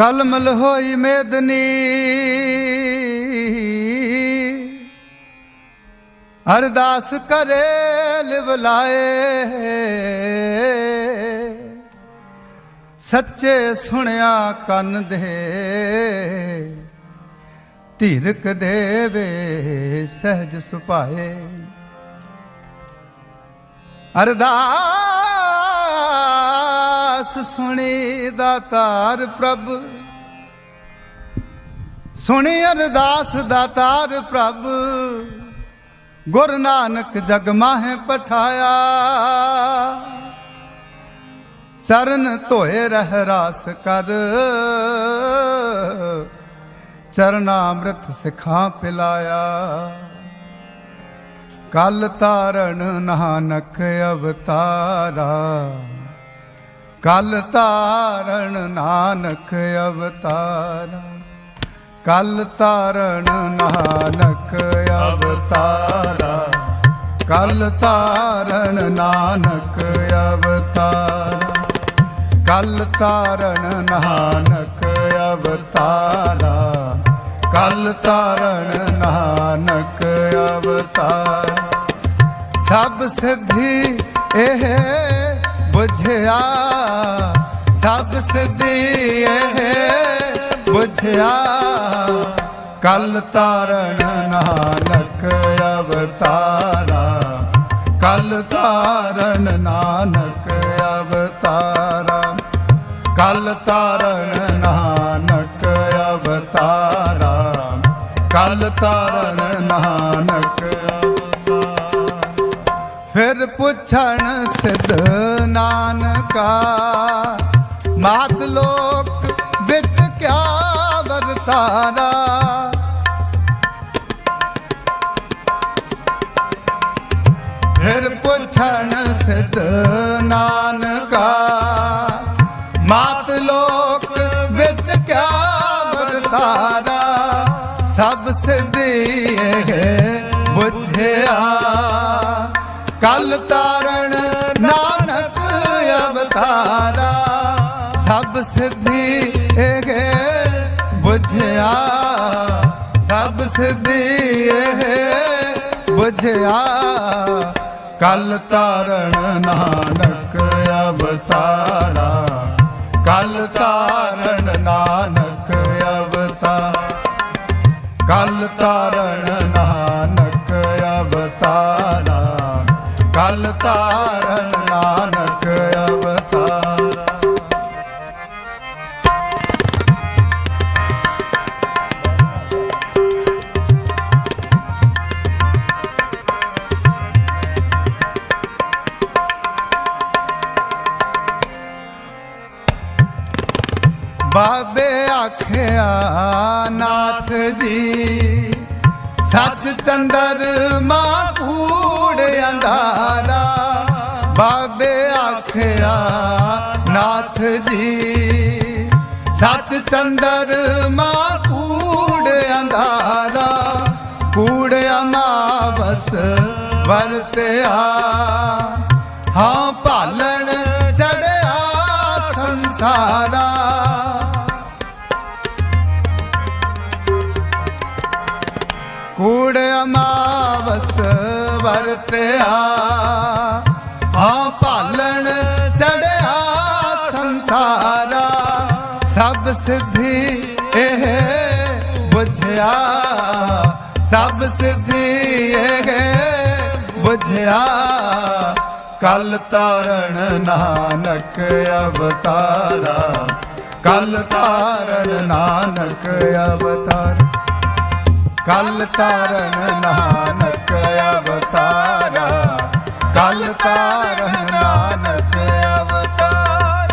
ਕਲਮਲ ਹੋਈ ਮੇਦਨੀ। ਅਰਦਾਸ ਕਰੇ ਲਿਵਲਾਏ ਸੱਚੇ ਸੁਣਿਆ ਕੰਨ ਦੇ। ਧੀਰਕ ਦੇਵੇ ਸਹਿਜ ਸੁਭਾਏ। ਅਰਦਾਸ ਸੁਣੀ ਦਾਤਾਰ ਪ੍ਰਭ। ਸੁਣੀ ਅਰਦਾਸ ਦਾਤਾਰ ਪ੍ਰਭ। ਗੁਰ ਨਾਨਕ ਜਗ ਮਾਹੇ ਪਠਾਇਆ। ਚਰਨ ਧੋਏ ਰਹਿ ਰਾਸ ਕਰ। ਚਰਨਾਮ੍ਰਿਤ ਸਿਖਾਂ ਪਿਲਾਇਆ। ਕਲ ਤਾਰਨ ਨਾਨਕ ਅਵਤਾਰਾ। ਕਲ ਤਾਰਨ ਨਾਨਕ ਅਵਤਾਰਾ। ਕਲ ਤਾਰਨ ਨਾਨਕ ਅਵਤਾਰਾ। ਕਲ ਤਾਰਨ ਨਾਨਕ ਅਵਤਾਰਾ। ਕਲ ਤਾਰਨ ਨਾਨਕ ਅਵਤਾਰਾ। ਕਲ ਤਾਰਨ ਨਾਨਕ ਅਵਤਾਰ। ਸਭ ਸਿੱਧੀ ਇਹ ਬੁਝਿਆ ਸਭ ਸਿੱਧੀ ਇਹ ਬੁਝਿਆ। ਕਲ ਤਾਰਨ ਨਾਨਕ ਅਵਤਾਰਾ। ਕਲ ਤਾਰਨ ਨਾਨਕ ਅਵਤਾਰਾ। ਕਲ ਤਾਰਨ ਨਾਨਕ ਅਵਤਾਰਾ। ਕਲ ਤਾਰਨ ਨਾਨਕ ਫਿਰ ਪੁੱਛਣ ਸਿਧ ਨਾਨਕਾ ਮਾਤ ਲੋਕ ਵਿੱਚ ਕਿਆ ਵਰਤਾਰਾ? ਫਿਰ ਪੁੱਛਣ ਸਿਧ ਨਾਨਕਾ, ਮਾਤ ਲੋਕ ਵਿੱਚ ਕਿਆ ਵਰਤਾਰਾ? ਸਭ ਸਿਧੀ ਇਹ ਬੁਝਿਆ ਕਲ ਤਾਰਨ ਨਾਨਕ ਅਵਤਾਰਾ। ਸਭ ਸਿੱਧੀ ਇਹ ਬੁਝਿਆ, ਸਭ ਸਿੱਧੀ ਇਹ ਬੁਝਿਆ। ਕਲ ਤਾਰਨ ਨਾਨਕ ਅਵਤਾਰਾ, ਕਲ ਤਾਰਨ ਨਾਨਕ ਅਵਤਾਰ। ਕਲ ਤਾਰਨ ਨਾਨਕ ਅਵਤਾਰਾ, ਕਲ ਤਾਰਨ ਨਾਨਕ ਬਾਬੇ ਆਖਿਆ, ਨਾਥ ਜੀ, ਸੱਚ ਚੰਦਰ ਮਾਂ ਕੂੜ ਅੰਧਾਰਾ। ਬਾਬੇ ਆਖਿਆ, ਨਾਥ ਜੀ, ਸੱਚ ਚੰਦਰ ਮਾਂ ਕੂੜ ਅੰਧਾਰਾ। ਕੂੜ ਅਮਾਵਸ ਵਰਤਿਆ। ਹਾਂ ਭਾਲਣ ਚੜਿਆ ਸੰਸਾਰਾ। ਅਮਾਵਸ ਵਰਤਿਆ। ਹਾਂ ਭਾਲਣ ਚੜਿਆ ਸੰਸਾਰਾ। ਸਭ ਸਿੱਧੀ ਇਹ ਬੁਝਿਆ। ਸਭ ਸਿੱਧੀ ਇਹ ਬੁਝਿਆ। ਕਲ ਤਾਰਨ ਨਾਨਕ ਅਵਤਾਰਾ। ਕਲ ਤਾਰਨ ਨਾਨਕ ਅਵਤਾਰ। ਕਲ ਤਾਰਨ ਨਾਨਕ ਕਲ ਤਾਰਨ ਨਾਨਕ ਅਵਤਾਰ।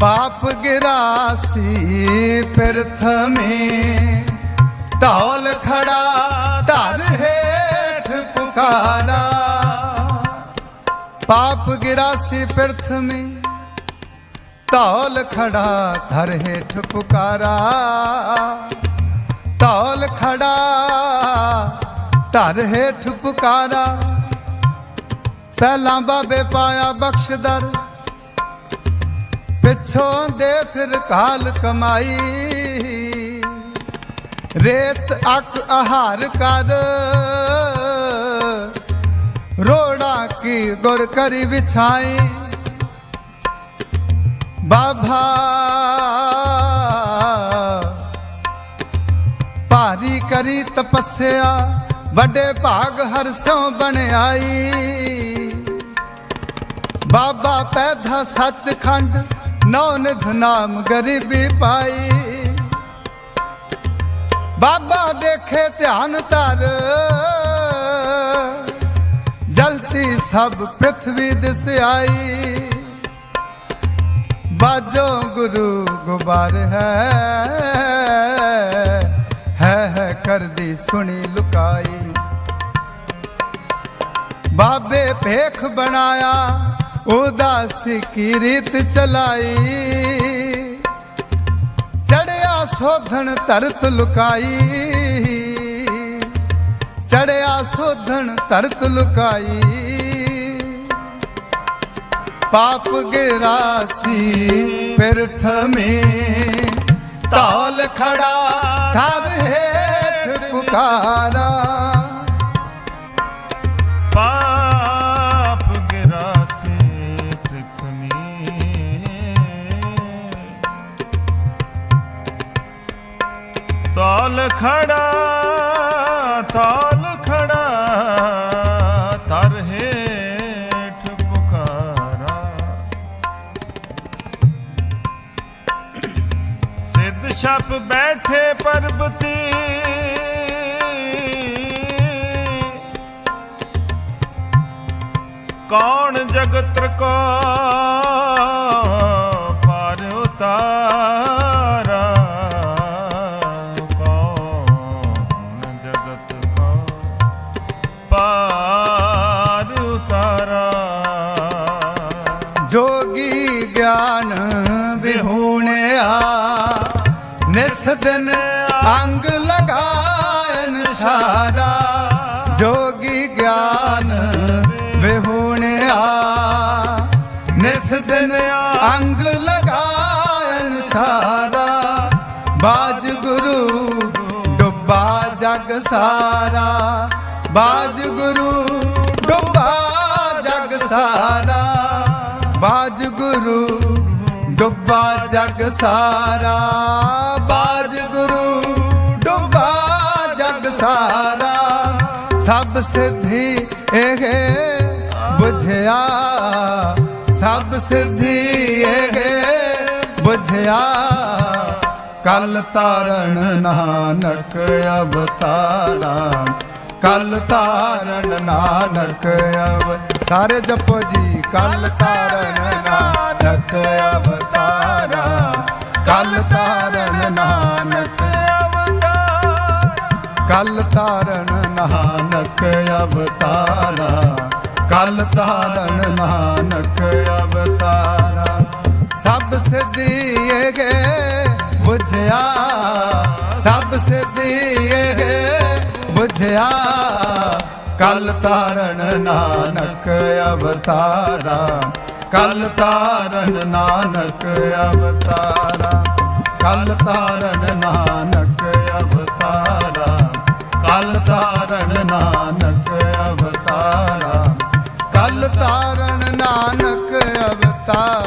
ਪਾਪ ਗਿਰਾਸੀ ਪ੍ਰਥਮੇ ਧੌਲ ਖੜਾ ਧਰ ਹੇਠ ਪੁਕਾਰਾ। ਪਾਪ ਗਿਰਾਸੀ ਪ੍ਰਥਮੇ ਤੌਲ ਖੜਾ ਧਰ ਹੇਠ ਪੁਕਾਰਾ। ਤੌਲ ਖੜਾ ਧਰ ਹੇਠ ਪੁਕਾਰਾ। ਪਹਿਲਾਂ ਬਾਬੇ ਪਾਇਆ ਬਖਸ਼ਦਰ ਪਿੱਛੋਂ ਦੇ ਫਿਰ ਕਾਲ ਕਮਾਈ। ਰੇਤ ਅਕ ਆਹਾਰ ਕਰ। ਰੋੜਾ ਕੀ ਗੁਰ ਕਰੀ ਵਿਛਾਈ। ਬਾਬਾ ਭਾਰੀ ਕਰੀ ਤਪੱਸਿਆ, ਵੱਡੇ ਭਾਗ ਹਰਸੋਂ ਬਣਾਈ। ਬਾਬਾ ਪੈਦਾ ਸੱਚਖੰਡ, ਨੌ ਨਿਧ ਨਾਮ ਗਰੀਬੀ ਪਾਈ। ਬਾਬਾ ਦੇਖੇ ਧਿਆਨ ਧਰ। ਜਲਤੀ ਸਭ ਪ੍ਰithvi ਦਿਸ ਆਈ। ਬਾਜੋ ਗੁਰੂ ਗੁਬਾਰ ਹੈ। ਹੈ ਹੈ ਕਰਦੀ ਸੁਣੀ ਲੁਕਾਈ। ਬਾਬੇ ਭੇਖ ਬਣਾਇਆ ਉਦਾਸੀ ਕੀ ਰੀਤ ਚਲਾਈ। ਸੋਧਣ ਧਰਤ ਲੁਕਾਈ। ਚੜਿਆ ਸੋਧਣ ਧਰਤ ਲੁਕਾਈ। ਪਾਪ ਗਿਰਾਸੀ ਪ੍ਰਥਮੇ। ਤਾਲ ਖੜਾ ਧਰ ਹੇਠ ਪੁਕਾਰਾ। ਪਾਪ ਤਾਲ ਖੜਾ ਤਾਲ ਖੜਾ ਤਰ ਹੇਠ ਪੁਕਾਰਾ। ਸਿੱਧ ਛਪ ਬੈਠੇ ਪਰਬਤੀ ਕੌਣ ਜਗਤ ਕੋ ਨਿਸ ਦਿਨ ਅੰਗ ਲਗਾਇਨ ਛਾਰਾ ਜੋਗੀ ਗਿਆਨ ਵਿਹੂਣਿਆ ਨਿਸ ਦਿਨ ਅੰਗ ਲਗਾਇਨ ਛਾਰਾ ਬਾਜ ਗੁਰੂ ਡੁੱਬਾ ਜਗ ਸਾਰਾ। ਬਾਜ ਗੁਰੂ ਡੁੱਬਾ ਜਗ ਸਾਰਾ, ਬਾਜ ਗੁਰੂ ਡੁੱਬਾ ਜਗ ਸਾਰਾ, ਬਾਜ ਗੁਰੂ ਡੁੱਬਾ ਜਗ ਸਾਰਾ। ਸਭ ਸਿੱਧੀ ਇਹ ਬੁਝਿਆ, ਸਭ ਸਿੱਧੀ ਇਹ ਬੁਝਿਆ। ਕਲ ਤਾਰਨ ਨਾਨਕ ਅਵਤਾਰਾ, ਕਲ ਤਾਰਨ ਨਾਨਕ ਅਵ ਸਾਰੇ ਜਪੋ ਜੀ, ਕਲ ਤਾਰਨ ਨਾਨਕ ਅਵਤਾਰਾ, ਕਲ ਤਾਰਨ ਨਾਨਕ ਕਲ ਤਾਰਨ ਨਾਨਕ ਅਵਤਾਰਾ, ਕਲ ਤਾਰਨ ਨਾਨਕ ਅਵਤਾਰਾ। ਸਭ ਸਿੱਧੀ ਇਹ ਬੁਝਿਆ, ਸਭ ਸਿੱਧੀ ਇਹ ਬੁਝਿਆ, ਕਲ ਤਾਰਨ ਨਾਨਕ ਅਵਤਾਰਾ। ਕਲ ਤਾਰਨ ਨਾਨਕ ਅਵਤਾਰਾ, ਕਲ ਤਾਰਨ ਨਾਨਕ ਅਵਤਾਰਾ, ਕਲ ਤਾਰਨ ਨਾਨਕ ਅਵਤਾਰਾ, ਕਲ ਤਾਰਨ ਨਾਨਕ ਅਵਤਾਰਾ।